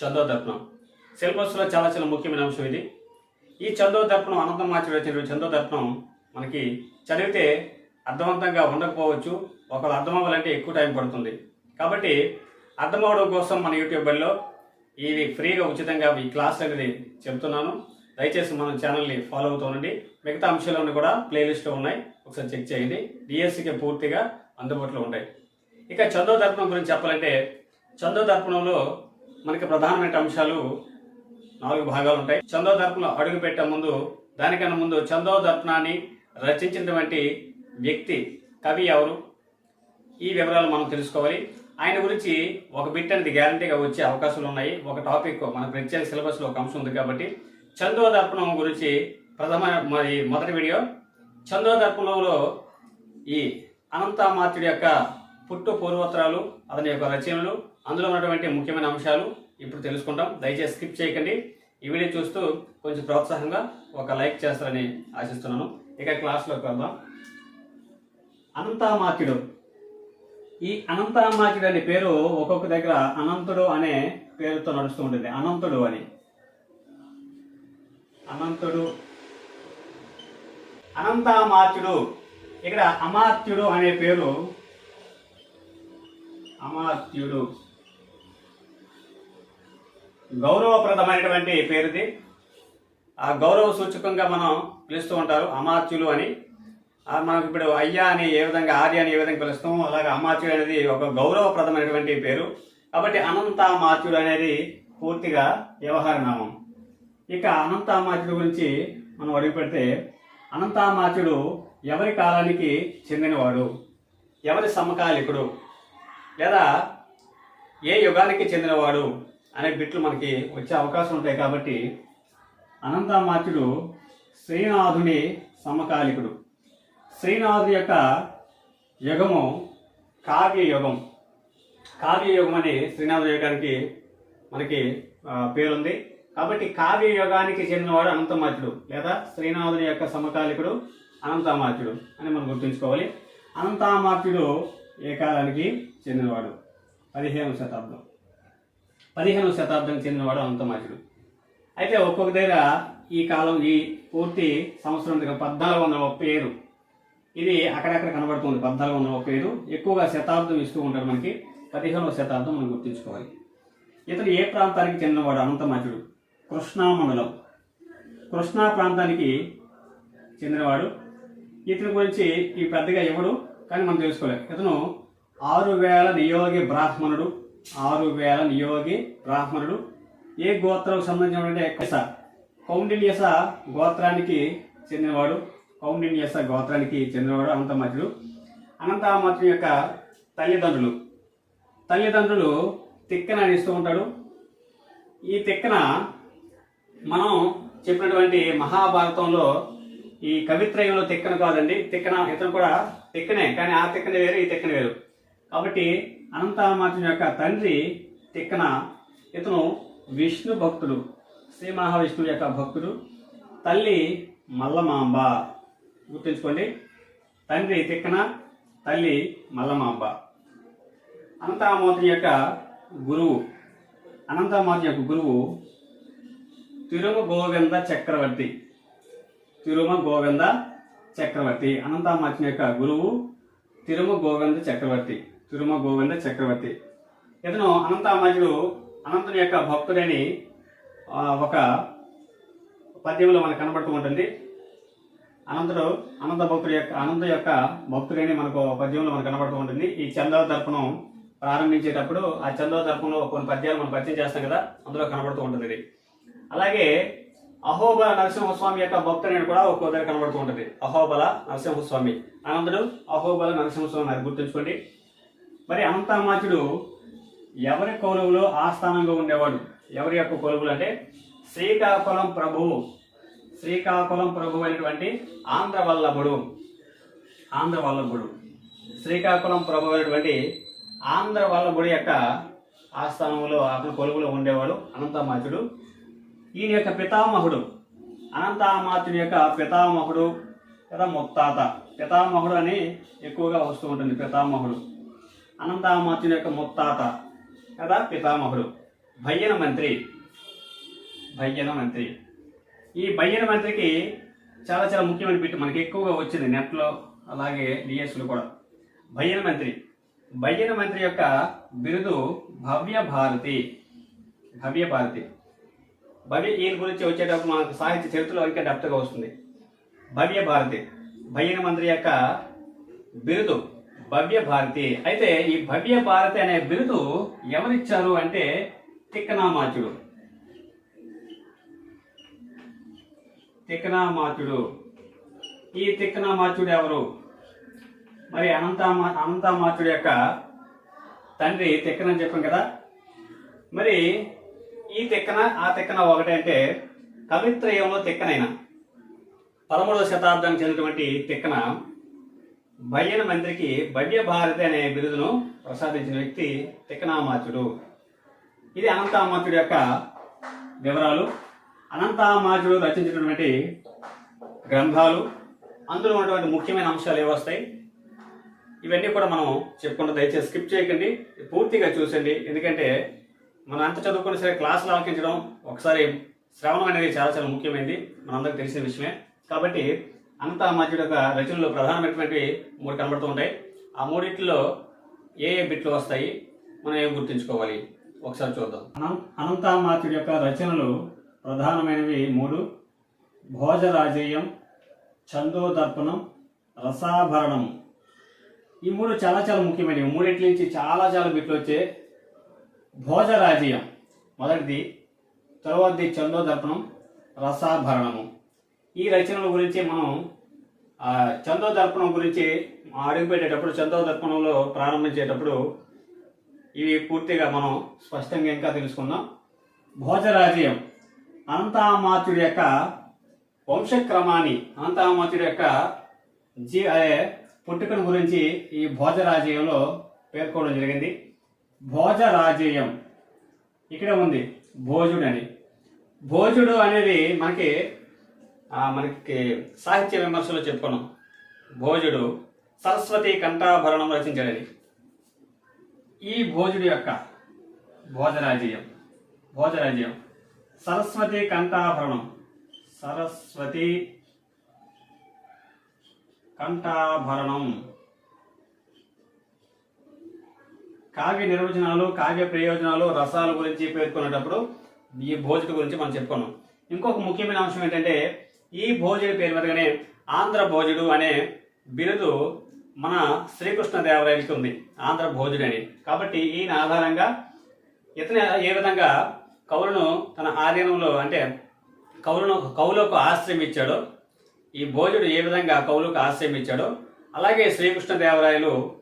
చందో దర్పణం. సిలబస్లో చాలా చాలా ముఖ్యమైన అంశం ఇది. ఈ చందో దర్పణం అనంతం మార్చి వచ్చిన చందో దర్పణం మనకి చదివితే అర్థవంతంగా ఉండకపోవచ్చు. ఒకరు అర్థం అవ్వాలంటే ఎక్కువ టైం పడుతుంది. కాబట్టి అర్థం అవడం కోసం మన యూట్యూబ్ బడిలో ఇవి ఫ్రీగా ఉచితంగా ఈ క్లాస్ అనేది చెప్తున్నాను. దయచేసి మన ఛానల్ని ఫాలో అవుతూ ఉండండి. మిగతా అంశాలన్నీ కూడా ప్లేలిస్ట్లో ఉన్నాయి. ఒకసారి చెక్ చేయండి. డిఎస్సికి పూర్తిగా అందుబాటులో ఉంటాయి. ఇక చందో దర్పణం గురించి చెప్పాలంటే చందో దర్పణంలో మనకి ప్రధానమైన అంశాలు నాలుగు భాగాలు ఉంటాయి. చందో దర్పణం అడుగు పెట్టే ముందు దానికన్నా ముందు చందో దర్పణాన్ని రచించినటువంటి వ్యక్తి కవి ఎవరు? ఈ వివరాలు మనం తెలుసుకోవాలి. ఆయన గురించి ఒక బిట్ అనేది గ్యారంటీగా వచ్చే అవకాశాలు ఉన్నాయి. ఒక టాపిక్ మన ప్రత్యేక సిలబస్లో ఒక అంశం ఉంది కాబట్టి. చందో దర్పణం గురించి ప్రథమ మరి మొదటి వీడియో. చందో దర్పణంలో ఈ అనంతామాత్యుడి యొక్క పుట్టు పూర్వోత్తరాలు అతని యొక్క రచనలు అందులో ఉన్నటువంటి ముఖ్యమైన అంశాలు ఇప్పుడు తెలుసుకుంటాం. దయచేసి స్కిప్ చేయకండి. ఈ వీడియో చూస్తూ కొంచెం ప్రోత్సాహంగా ఒక లైక్ చేస్తారని ఆశిస్తున్నాను. ఇక క్లాస్లోకి వెళ్దాం. అనంతామాత్యుడు ఈ అనంతామాత్యుడు అనే పేరు ఒక్కొక్క దగ్గర అనంతుడు అనే పేరుతో నడుస్తూ ఉంటుంది. అనంతుడు అని. అనంతుడు. అనంతామాత్యుడు ఇక్కడ అమాత్యుడు అనే పేరు అమాత్యుడు. గౌరవప్రదమైనటువంటి పేరుది. ఆ గౌరవ సూచకంగా మనం పిలుస్తూ ఉంటారు అమాత్యులు అని. మనకు ఇప్పుడు అయ్యా అని ఏ విధంగా ఆర్య అని ఏ విధంగా పిలుస్తాము అలాగే అమాత్యుడు అనేది ఒక గౌరవప్రదమైనటువంటి పేరు. కాబట్టి అనంతామాత్యుడు అనేది పూర్తిగా వ్యవహార నామం. ఇక అనంతామాత్యుడు గురించి మనం అడుగు పెడితే అనంతామాత్యుడు ఎవరి కాలానికి చెందినవాడు? ఎవరి సమకాలికుడు? లేదా ఏ యుగానికి చెందినవాడు? అనే బిట్లు మనకి వచ్చే అవకాశం ఉంటాయి కాబట్టి అనంతామాత్యుడు శ్రీనాథుని సమకాలికుడు. శ్రీనాథు యొక్క యుగము కావ్య యుగం. కావ్య యుగం అని శ్రీనాథు యుగానికి మనకి పేరుంది. కాబట్టి కావ్య యుగానికి చెందినవాడు అనంతమాత్యుడు లేదా శ్రీనాథుని యొక్క సమకాలికుడు అనంతామాత్యుడు అని మనం గుర్తుంచుకోవాలి. అనంతామాత్యుడు ఏ కాలానికి చెందినవాడు. పదిహేను శతాబ్దం. పదిహేనవ శతాబ్దానికి చెందినవాడు అంతమాచుడు అయితే ఒక్కొక్క దగ్గర ఈ కాలం ఈ పూర్తి సంవత్సరం దగ్గర పద్నాలుగు వందల ముప్పై ఏడు. ఇది అక్కడక్కడ కనబడుతుంది పద్నాలుగు వందల ముప్పై ఏడు. ఎక్కువగా శతాబ్దం ఇస్తూ ఉంటారు మనకి. పదిహేనవ శతాబ్దం మనం గుర్తుంచుకోవాలి. ఇతడు ఏ ప్రాంతానికి చెందినవాడు అనంతమాచుడు కృష్ణా మండలం. కృష్ణా ప్రాంతానికి చెందినవాడు. ఇతని గురించి ఈ పెద్దగా ఎవడు? కానీ మనం తెలుసుకోలేదు ఇతను ఆరు వేల నియోగి బ్రాహ్మణుడు. ఆరు వేల నియోగి బ్రాహ్మణుడు. ఏ గోత్రం సంబంధించిన కౌండిన్యస గోత్రానికి చెందినవాడు. కౌండిన్యస గోత్రానికి చెందినవాడు అనంతమాచుడు అనంతమాచుడు యొక్క తల్లిదండ్రులు. తల్లిదండ్రులు తిక్కన ఇస్తూ ఉంటాడు. ఈ తిక్కన మనం చెప్పినటువంటి మహాభారతంలో ఈ కవిత్రయంలో తిక్కన కాదండి. తిక్కన ఇతను కూడా తిక్కనే కానీ ఆ తిక్కన వేరు ఈ తిక్కన వేరు. కాబట్టి అనంతామాత్యం యొక్క తండ్రి తిక్కన ఇతను విష్ణు భక్తుడు శ్రీ మహావిష్ణువు యొక్క భక్తుడు తల్లి మల్లమాంబ. గుర్తుంచుకోండి తండ్రి తిక్కన తల్లి మల్లమాంబ. అనంతామూర్తి యొక్క గురువు అనంతమూర్తి యొక్క గురువు తిరుమ గోవింద చక్రవర్తి. తిరుమ గోవింద చక్రవర్తి అనంతమూర్తి యొక్క గురువు తిరుమ గోవింద చక్రవర్తి. తిరుమ గోవింద చక్రవర్తి. ఇతను అనంతామాచుడు అనంతుని యొక్క భక్తుడని ఒక పద్యంలో మనకు కనబడుతూ ఉంటుంది. అనంతుడు అనంత భక్తుడి యొక్క అనంత యొక్క భక్తుడని మనకు పద్యంలో మనకు కనబడుతూ ఉంటుంది. ఈ చందవ దర్పణం ప్రారంభించేటప్పుడు ఆ చందవ దర్పణంలో కొన్ని పద్యాలు మనం పరిచయం చేస్తాం కదా అందులో కనబడుతూ ఉంటుంది ఇది. అలాగే అహోబల నరసింహస్వామి యొక్క భక్తుడని కూడా ఒక్కో దగ్గర కనబడుతూ ఉంటుంది. అహోబల నరసింహస్వామి. అనంతుడు అహోబల నరసింహస్వామి అని గుర్తుంచుకోండి. మరి అనంతామాచుడు ఎవరి కొలువులో ఆస్థానంగా ఉండేవాడు? ఎవరి యొక్క కొలువులు అంటే శ్రీకాకుళం ప్రభువు. శ్రీకాకుళం ప్రభు అయినటువంటి ఆంధ్రవల్లభుడు. ఆంధ్రవల్లభుడు. శ్రీకాకుళం ప్రభు అయినటువంటి ఆంధ్రవల్లభుడి యొక్క ఆస్థానంలో అతను కొలువులో ఉండేవాడు అనంతమాచుడు. ఈయన యొక్క పితామహుడు. అనంతామాచుడి యొక్క పితామహుడు లేదా ముత్తాత. పితామహుడు అని ఎక్కువగా వస్తూ ఉంటుంది పితామహుడు. అనంతామాత్యుని యొక్క ముత్తాత. కదా పితామహుడు. భయ్యన మంత్రి. భయ్యన మంత్రి. ఈ భయ్యన మంత్రికి చాలా చాలా ముఖ్యమైన బిట్ మనకి ఎక్కువగా వచ్చింది నెట్లో అలాగే డిఎస్లు కూడా. భయ్యన మంత్రి. భయ్యన మంత్రి యొక్క బిరుదు భవ్య భారతి. భవ్య భారతి. భవ్య ఈయన గురించి వచ్చేటప్పుడు మనకు సాహిత్య చరిత్రలో ఇంకా డెప్త్గా వస్తుంది. భవ్య భారతి. భయ్యన మంత్రి యొక్క బిరుదు భవ్య భారతి. అయితే ఈ భవ్య భారతి అనే బిరుదు ఎవరిచ్చారు అంటే తిక్కనామాచుడు. తిక్కనామాచుడు. ఈ తిక్కనామాచుడు ఎవరు? మరి అనంతమా అనంతమాచుడు యొక్క తండ్రి తిక్కన అని చెప్పాం కదా. మరి ఈ తిక్కన ఆ తిక్కన ఒకటే అంటే కవిత్రయంలో తిక్కనైన. పదమూడవ శతాబ్దానికి చెందినటువంటి తిక్కన భయ్యన మంత్రికి భవ్య భారతి అనే బిరుదును ప్రసాదించిన వ్యక్తి తిక్కనామాచుడు. ఇది అనంతామాచుడు యొక్క వివరాలు. అనంతామాచుడు రచించినటువంటి గ్రంథాలు. అందులో ఉన్నటువంటి ముఖ్యమైన అంశాలు ఏవి వస్తాయి. ఇవన్నీ కూడా మనం చెప్పుకుంటూ దయచేసి స్కిప్ చేయకండి. పూర్తిగా చూసండి. ఎందుకంటే మనం అంత చదువుకున్న సరే క్లాసులు ఆలకించడం ఒకసారి శ్రవణం అనేది చాలా చాలా ముఖ్యమైనది. మనందరికి తెలిసిన విషయమే. కాబట్టి అనంత మధ్యుడు యొక్క రచనలో ప్రధానమైనటువంటి మూడు కనబడుతూ ఉంటాయి. ఆ మూడిట్లో ఏ ఏ బిట్లు వస్తాయి? మనం ఏం గుర్తుంచుకోవాలి? ఒకసారి చూద్దాం. అనం అనంతామాత్యుడి యొక్క రచనలు ప్రధానమైనవి మూడు. భోజరాజేయం చందోదర్పణం రసాభరణం. ఈ మూడు చాలా చాలా ముఖ్యమైనవి. మూడింటి నుంచి చాలా చాలా బిట్లు వచ్చే భోజరాజీయం. మొదటిది తరువాతది చందోదర్పణం రసాభరణము. ఈ రచనల గురించి మనం చందో దర్పణం గురించి అడుగుపెట్టేటప్పుడు చందోదర్పణంలో ప్రారంభించేటప్పుడు ఇవి పూర్తిగా మనం స్పష్టంగా ఇంకా తెలుసుకుందాం. భోజరాజ్యం అనంతామాత్యుడి యొక్క వంశక్రమాన్ని అనంతామాత్యుడి యొక్క జీ అదే పుట్టుకను గురించి ఈ భోజరాజీయంలో పేర్కోవడం జరిగింది. భోజరాజేయం ఇక్కడ ఉంది భోజుడు అని భోజుడు అనేది మనకి మనకి సాహిత్య విమర్శలో చెప్పను భోజుడు సరస్వతి కంఠాభరణం రచించడని. ఈ భోజుడు యొక్క భోజరాజీయం భోజరాజ్యం సరస్వతి కంఠాభరణం సరస్వతి కంఠాభరణం. కావ్య నిర్వచనాలు కావ్య ప్రయోజనాలు రసాల గురించి పేర్కొనేటప్పుడు ఈ భోజుడి గురించి మనం చెప్పుకున్నాం. ఇంకొక ముఖ్యమైన అంశం ఏంటంటే ఈ భోజుడి పేరు మీదగానే ఆంధ్ర భోజుడు అనే బిరుదు మన శ్రీకృష్ణదేవరాయలకి ఉంది ఆంధ్ర భోజుడు అని. కాబట్టి ఈయన ఆధారంగా ఇతను ఏ విధంగా కవులను తన ఆధీనంలో అంటే కవులను కవులకు ఆశ్రయం ఇచ్చాడో ఈ భోజుడు ఏ విధంగా కవులకు ఆశ్రయం ఇచ్చాడో అలాగే శ్రీకృష్ణదేవరాయలు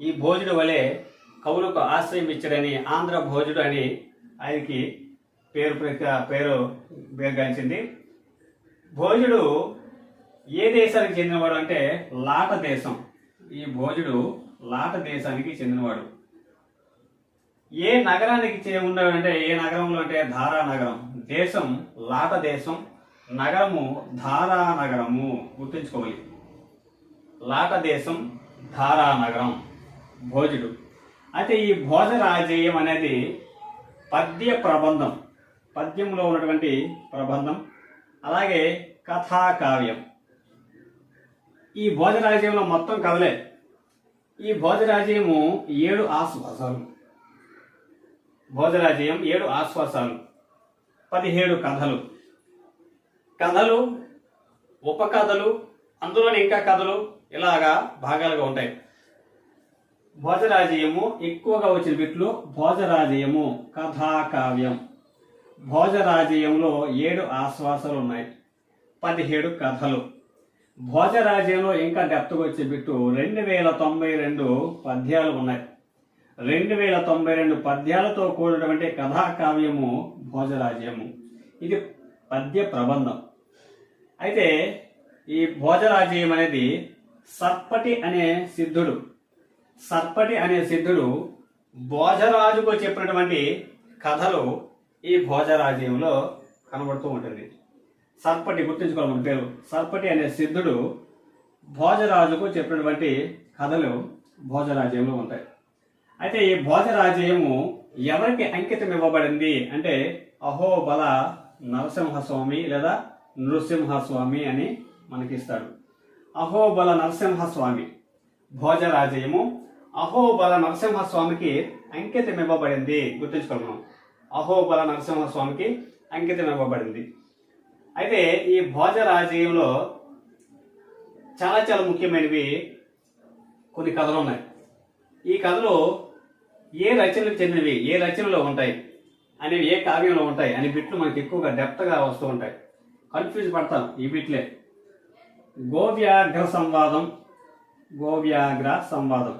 ఈ భోజుడు వలె కవులకు ఆశ్రయం ఇచ్చాడని ఆంధ్ర భోజుడు అని ఆయనకి పేరు ప్రక- పేరు పేరుగాంచింది. భోజుడు ఏ దేశానికి చెందినవాడు అంటే లాట దేశం. ఈ భోజుడు లాట దేశానికి చెందినవాడు. ఏ నగరానికి చే అంటే ఏ నగరంలో అంటే ధారా నగరం. దేశం లాట దేశం నగరము ధారా నగరము. గుర్తుంచుకోవాలి. లాట దేశం ధారా నగరం. భోజుడు. అయితే ఈ భోజరాజేయం అనేది పద్య ప్రబంధం. పద్యంలో ఉన్నటువంటి ప్రబంధం అలాగే కథా కావ్యం ఈ భోజరాజ్యంలో మొత్తం కథలే. ఈ భోజరాజ్యము ఏడు ఆశ్వాసాలు. భోజరాజ్యం ఏడు ఆశ్వాసాలు. పదిహేడు కథలు. కథలు ఉపకథలు అందులోని ఇంకా కథలు ఇలాగా భాగాలుగా ఉంటాయి. భోజరాజయము ఎక్కువగా వచ్చిన బిట్లు భోజరాజయము కథా కావ్యం భోజరాజయంలో ఏడు ఆశ్వాసాలు ఉన్నాయి పదిహేడు కథలు. భోజరాజ్యంలో ఇంకా డెప్త్గా వచ్చే బిట్టు రెండు వేల తొంభై రెండు పద్యాలు ఉన్నాయి. రెండు వేల తొంభై రెండు పద్యాలతో కూడినటువంటి కథా కావ్యము భోజరాజ్యము. ఇది పద్య ప్రబంధం. అయితే ఈ భోజరాజ్యం అనేది సర్పటి అనే సిద్ధుడు. సర్పటి అనే సిద్ధుడు భోజరాజుకు చెప్పినటువంటి కథలు ఈ భోజరాజ్యంలో కనబడుతూ ఉంటుంది. సర్పటి గుర్తుంచుకోవాలి మన పేరు. సర్పటి అనే సిద్ధుడు భోజరాజుకు చెప్పినటువంటి కథలు భోజరాజ్యంలో ఉంటాయి. అయితే ఈ భోజరాజయము ఎవరికి అంకితం ఇవ్వబడింది అంటే అహోబల నరసింహస్వామి లేదా నృసింహస్వామి అని మనకిస్తాడు. అహోబల నరసింహస్వామి భోజరాజయము అహోబల నరసింహస్వామికి అంకితం ఇవ్వబడింది. గుర్తుంచుకోగలం అహోబల నరసింహస్వామికి అంకితం ఇవ్వబడింది. అయితే ఈ భోజరాజయంలో చాలా చాలా ముఖ్యమైనవి కొన్ని కథలు ఉన్నాయి. ఈ కథలు ఏ రచనలకు చెందినవి ఏ రచనలో ఉంటాయి అనేవి ఏ కావ్యంలో ఉంటాయి అనే బిట్లు మనకి ఎక్కువగా డెప్త్గా వస్తూ ఉంటాయి. కన్ఫ్యూజ్ పడతాం ఈ బిట్లే. గోవ్యాగ్ర సంవాదం గోవ్యాగ్ర సంవాదం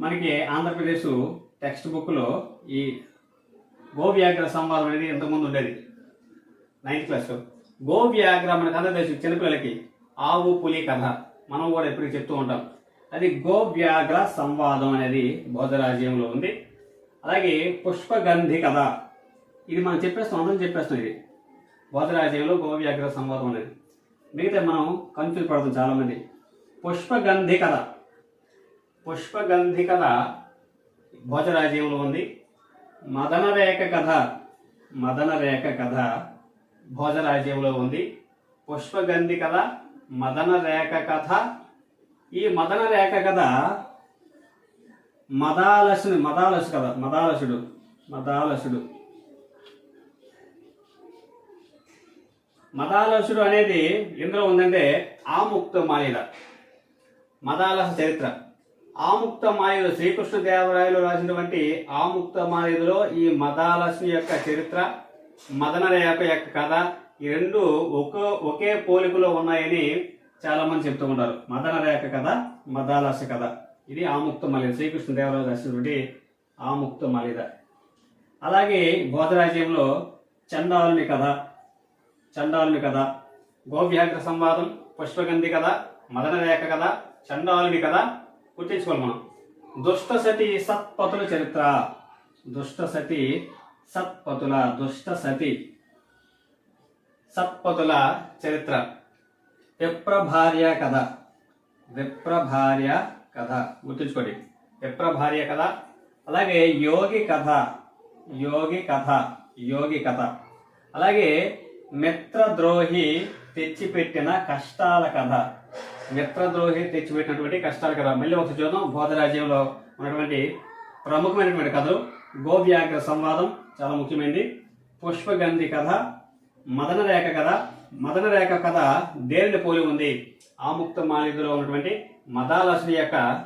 మనకి ఆంధ్రప్రదేశ్ టెక్స్ట్ బుక్లో ఈ గోవ్యాగ్ర సంవాదం అనేది ఇంతకుముందు ఉండేది. నైన్త్ క్లాస్లో గోవ్యాఘ్ర మనకు కథ తెలుసు చిన్నపిల్లలకి ఆవు పులి కథ. మనం కూడా ఎప్పుడు చెప్తూ ఉంటాం. అది గోవ్యాఘ్ర సంవాదం అనేది బోధరాజ్యంలో ఉంది. అలాగే పుష్పగంధి కథ. ఇది మనం చెప్పేస్తాం అందరం చెప్పేస్తాం ఇది. బోధరాజ్యంలో గోవ్యాగ్ర సంవాదం అనేది. మిగతా మనం కన్ఫ్యూజ్ పడతాం చాలామంది. పుష్పగంధి కథ. పుష్పగంధి కథ భోజరాజ్యంలో ఉంది. మదన రేఖ కథ మదన రేఖ కథ భోజరాజ్యంలో ఉంది. పుష్పగంధి కథ మదన రేఖ కథ. ఈ మదన రేఖ కథ మదాలసుని మదాలసు కథ మదాలసుడు మదాలసుడు. మదాలసుడు అనేది ఎందులో ఉందంటే ఆముక్త మాయల మదాలస చరిత్ర. ఆముక్త మాయలు రాసినటువంటి ఆముక్త మాయలో ఈ మదాలక్ష్మి యొక్క చరిత్ర మదనరేఖ యొక్క కథ ఈ రెండు ఒకే ఒకే పోలికలో ఉన్నాయని చాలా మంది చెప్తూ ఉంటారు. మదనరేఖ కథ మదాలక్ష్మి కథ. ఇది ఆముక్త మాలిద శ్రీకృష్ణ రాసినటువంటి ఆముక్త అలాగే బోధరాజ్యంలో చండాలుని కథ చండాలుని కథ గోవ్యాగ్ర సంవాదం పుష్పగంధి కథ మదనరేఖ కథ చండాలుని కథ గుర్తించుకోవాలి మనం. దుష్ట సతి సత్పతుల చరిత్ర. దుష్ట సతి సత్పతుల దుష్ట సతి. సత్పతుల చరిత్ర. విప్రభార్య కథ. విప్రభార్య కథ. గుర్తుంచుకోండి. విప్రభార్య కథ. అలాగే యోగి కథ. యోగి కథ. యోగి కథ. అలాగే మిత్రద్రోహి తెచ్చిపెట్టిన కష్టాల కథ. మిత్రద్రోహి తెచ్చిపెట్టినటువంటి కష్టాలు కదా. మళ్ళీ ఒకసారి చూద్దాం. బోధరాజ్యంలో ఉన్నటువంటి ప్రముఖమైనటువంటి కథలు. గోవ్యాగ్ర సంవాదం చాలా ముఖ్యమైనది. పుష్పగంధి కథ మదన రేఖ కథ. మదన రేఖ కథ దేనిని పోలి ఉంది? ఆముక్త మాలికలో ఉన్నటువంటి మదాలసుని యొక్క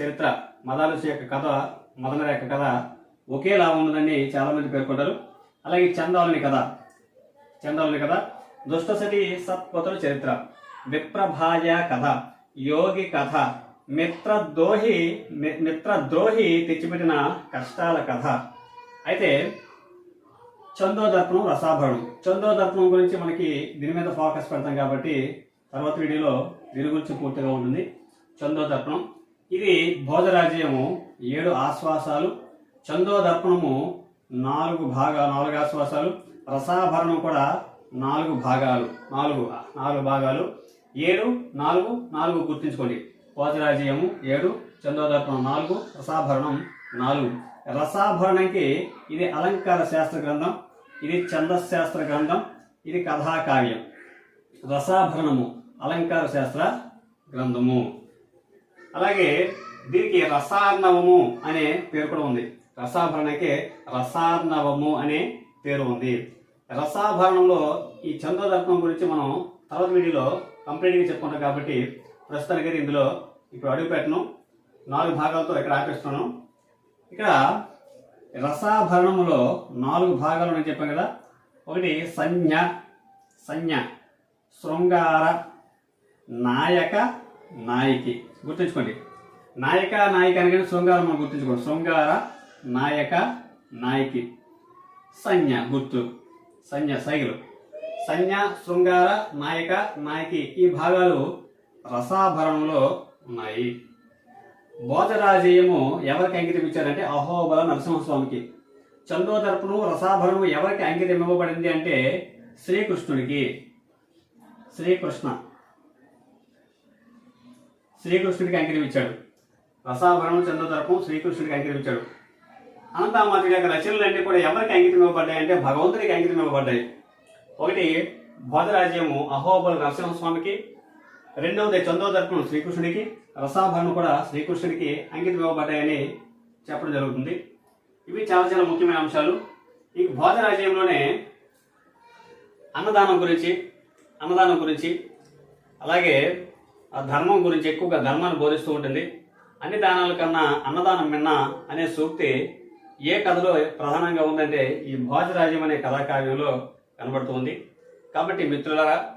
చరిత్ర మదాలసు యొక్క కథ మదన రేఖ కథ ఒకేలా ఉన్నదని చాలామంది పేర్కొంటారు. అలాగే చందాలని కథ చందాలని కథ దుష్టసతి సత్పతుల చరిత్ర. విప్రభాయ కథ యోగి కథ మిత్రద్రోహి మి- మిత్రద్రోహి తెచ్చిపెట్టిన కష్టాల కథ. అయితే చందోదర్పణం రసాభరణం. చందోదర్పణం గురించి మనకి దీని మీద ఫోకస్ పెడతాం కాబట్టి తర్వాత వీడియోలో దీని గురించి పూర్తిగా ఉంటుంది. చందోదర్పణం ఇది భోజరాజ్యము ఏడు ఆశ్వాసాలు. చందోదర్పణము నాలుగు భాగాలు నాలుగు ఆశ్వాసాలు. రసాభరణం కూడా నాలుగు భాగాలు. నాలుగు నాలుగు భాగాలు. ఏడు నాలుగు నాలుగు గుర్తుంచుకోండి. భోజరాజ్యము ఏడు చందోదర్పణం నాలుగు రసాభరణం నాలుగు. రసాభరణంకి ఇది అలంకార శాస్త్ర గ్రంథం ఇది ఛందశాస్త్ర గ్రంథం ఇది కథాకావ్యం. రసాభరణము అలంకార శాస్త్ర గ్రంథము. అలాగే దీనికి రసార్ణవము అనే పేరు కూడా ఉంది. రసాభరణకి రసార్ణవము అనే పేరు ఉంది. రసాభరణంలో ఈ చంద్రదర్పణం గురించి మనం తర్వాత వీడియోలో కంప్లీట్గా చెప్పుకుంటాం కాబట్టి ప్రస్తుతానికి ఇందులో ఇప్పుడు అడుగు పెట్టను నాలుగు భాగాలతో ఇక్కడ ఆపిస్తున్నాను ఇక్కడ రసాభరణములో నాలుగు భాగాలు నేను చెప్పాను కదా. ఒకటి సంజ్ఞ సంజ్ఞ శృంగార నాయక నాయకి. గుర్తుంచుకోండి. నాయక నాయక అనగానే శృంగారం మనం గుర్తుంచుకోండి శృంగార నాయక నాయకి. సంజ్ఞ గుర్తు. సంజ్ఞ సైగలు. సంజ్ఞ శృంగార నాయక నాయకి ఈ భాగాలు రసాభరణంలో ఉన్నాయి. బోధరాజేయము ఎవరికి అంకితం ఇచ్చారంటే అహోబల నరసింహస్వామికి. చందోదర్పణము రసాభరణము ఎవరికి అంకితం ఇవ్వబడింది అంటే శ్రీకృష్ణుడికి శ్రీకృష్ణ. శ్రీకృష్ణుడికి అంకితం ఇచ్చాడు. రసాభరణం చందోదర్పం శ్రీకృష్ణుడికి అంకితమిచ్చాడు అనంతామాతి యొక్క రచనలన్నీ కూడా ఎవరికి అంకితం ఇవ్వబడ్డాయి అంటే భగవంతుడికి అంకితం ఇవ్వబడ్డాయి. ఒకటి భోజరాజ్యము అహోబల నరసింహస్వామికి. రెండవది చందోదర్పణం శ్రీకృష్ణుడికి. రసాభరణం కూడా శ్రీకృష్ణుడికి అంకితం ఇవ్వబడ్డాయని చెప్పడం జరుగుతుంది. ఇవి చాలా చాలా ముఖ్యమైన అంశాలు. ఈ భోజరాజ్యంలోనే అన్నదానం గురించి అన్నదానం గురించి అలాగే ఆ ధర్మం గురించి ఎక్కువగా ధర్మాన్ని బోధిస్తూ ఉంటుంది. అన్ని దానాల కన్నా అన్నదానం మిన్న అనే సూక్తి ఏ కథలో ప్రధానంగా ఉందంటే ఈ భోజరాజ్యం అనే కథాకావ్యంలో కనబడుతుంది. కాబట్టి మిత్రులారా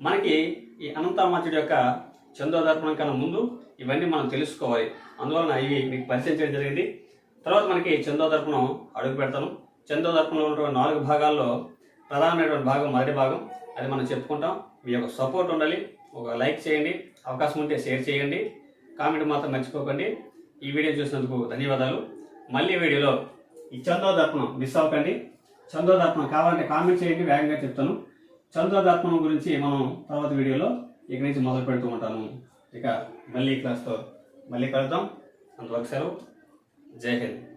మనకి ఈ అనంతామాచుడి యొక్క చందోదర్పణం కన్నా ముందు ఇవన్నీ మనం తెలుసుకోవాలి. అందువలన ఇవి మీకు పరిచయం చేయడం జరిగింది. తర్వాత మనకి చందోదర్పణం అడుగు పెడతాను. చందోదర్పణంలో ఉన్నటువంటి నాలుగు భాగాల్లో ప్రధానమైనటువంటి భాగం మొదటి భాగం అది మనం చెప్పుకుంటాం. మీ యొక్క సపోర్ట్ ఉండాలి. ఒక లైక్ చేయండి. అవకాశం ఉంటే షేర్ చేయండి. కామెంట్ మాత్రం మర్చిపోకండి. ఈ వీడియో చూసినందుకు ధన్యవాదాలు. మళ్ళీ వీడియోలో ఈ చందోదర్పణం మిస్ అవ్వకండి. చందోదర్పణం కావాలంటే కామెంట్ చేయండి వేగంగా చెప్తాను. చందోదర్పణం గురించి మనం తర్వాత వీడియోలో ఇక్కడి నుంచి మొదలు పెడుతూ ఉంటాను. ఇక మళ్ళీ క్లాస్తో మళ్ళీ కలుద్దాం. అంతవరకు సెలవు. జై హింద్.